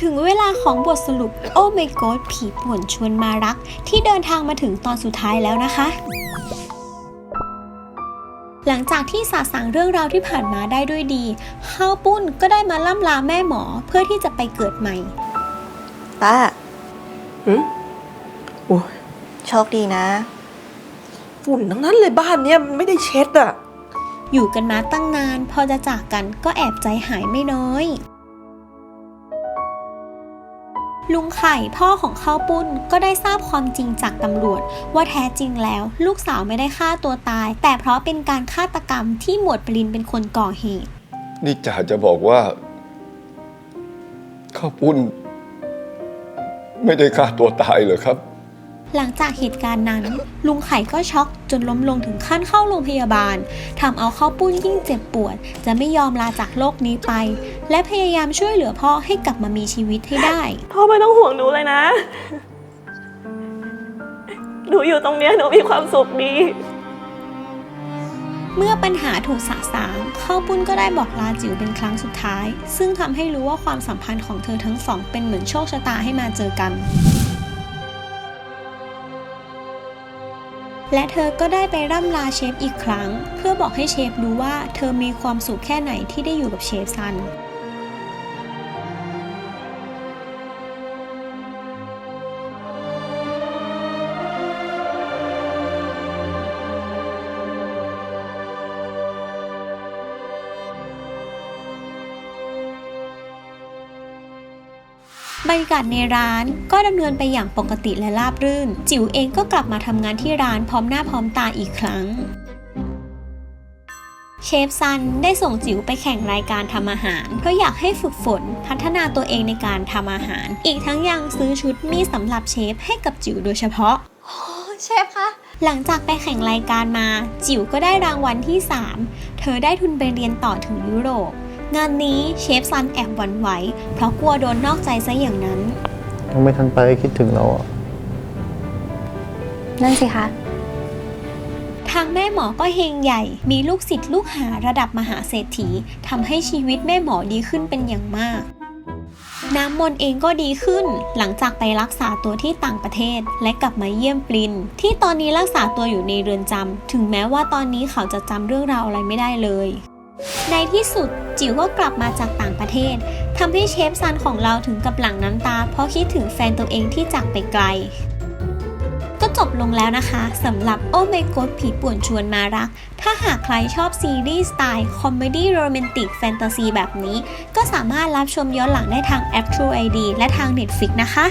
ถึงเวลาของบทสรุปโอ้ my god ผีป่วนชวนมารัก ที่เดินทางมาถึงตอนสุดท้ายแล้วนะคะ หลังจากที่สาสางเรื่องราวที่ผ่านมาได้ด้วยดีข้าวปุ้นก็ได้มาล่ำลาแม่หมอเพื่อที่จะไปเกิดใหม่ต้าหืมโอ้ยโชคดีนะ ฝุ่นทั้งนั้นเลยบ้านเนี้ยมันไม่ได้เช็ดอะ อยู่กันมาตั้งนาน พอจะจากกันก็แอบใจหายไม่น้อย ลุงไข่พ่อของข้าวปุ้นก็ได้ทราบความจริงจากตำรวจ ว่าแท้จริงแล้ว ลูกสาวไม่ได้ฆ่าตัวตาย แต่เพราะเป็นการฆาตกรรมที่หมวดปรินเป็นคนก่อเหตุ นี่จ่าจะบอกว่า ข้าวปุ้น ไม่ได้ฆ่าตัวตายเหรอครับ หลังจากเหตุการณ์นั้น ลุงไข่ก็ช็อกจนล้มลงถึงขั้นเข้าโรงพยาบาลทำเอาข้าวปุ้นยิ่งเจ็บปวด จะไม่ยอมลาจากโลกนี้ไป และพยายามช่วยเหลือพ่อให้กลับมามีชีวิตให้ได้ พ่อไม่ต้องห่วงหนูเลยนะ หนูอยู่ตรงเนี้ยหนูมีความสุขดี เมื่อปัญหาถูกสะสางข้าวปุ้นก็ได้บอกลาจิ๋วเป็นครั้งสุดท้าย ซึ่งทำให้รู้ว่าความสัมพันธ์ของเธอทั้งสอง เป็นเหมือนโชคชะตาให้มาเจอกัน และเธอก็ได้ไปร่ำลาเชฟอีกครั้ง เพื่อบอกให้เชฟรู้ว่าเธอมีความสุขแค่ไหนที่ได้อยู่กับเชฟซัน บรรยากาศในร้านก็ดำเนินไปอย่างปกติและราบรื่น จิ๋วเองก็กลับมาทำงานที่ร้านพร้อมหน้าพร้อมตาอีกครั้ง เชฟซันได้ส่งจิ๋วไปแข่งรายการทำอาหาร เพราะอยากให้ฝึกฝนพัฒนาตัวเองในการทำอาหาร อีกทั้งยังซื้อชุดมีดสำหรับเชฟให้กับจิ๋วโดยเฉพาะเชฟคะหลังจากไปแข่งรายการมา จิ๋วก็ได้รางวัลที่ 3 เธอได้ทุนไปเรียนต่อถึงยุโรป งานนี้เชฟซันแอบหวั่นไหว เพราะกลัวโดนนอกใจซะอย่างนั้น ยังไม่ทันไปก็คิดถึงเราอะ นั่นสิคะ ทางแม่หมอก็เฮงใหญ่ มีลูกศิษย์ลูกหาระดับมหาเศรษฐีทำให้ชีวิตแม่หมอดีขึ้นเป็นอย่างมาก น้ำมนต์เองก็ดีขึ้น หลังจากไปรักษาตัวที่ต่างประเทศ และกลับมาเยี่ยมปริน ที่ตอนนี้รักษาตัวอยู่ในเรือนจำถึงแม้ว่าตอนนี้เขาจะจำเรื่องราวอะไรไม่ได้เลย ในที่สุดจิ๋วก็กลับมาจากต่างประเทศทำให้เชฟซันของเราถึงกับหลั่งน้ำตา เพราะคิดถึงแฟนตัวเองที่จากไปไกล ก็จบลงแล้วนะคะสำหรับโอเมก d ผีป่วนชวนมารัก ถ้าหากใครชอบซีรีส์สไตล์ คอมเมดี้โรแมนติกแฟนตาซีแบบนี้ ก็สามารถรับชมย้อนหลังได้ทางแอป True ID และทาง Netflix นะคะ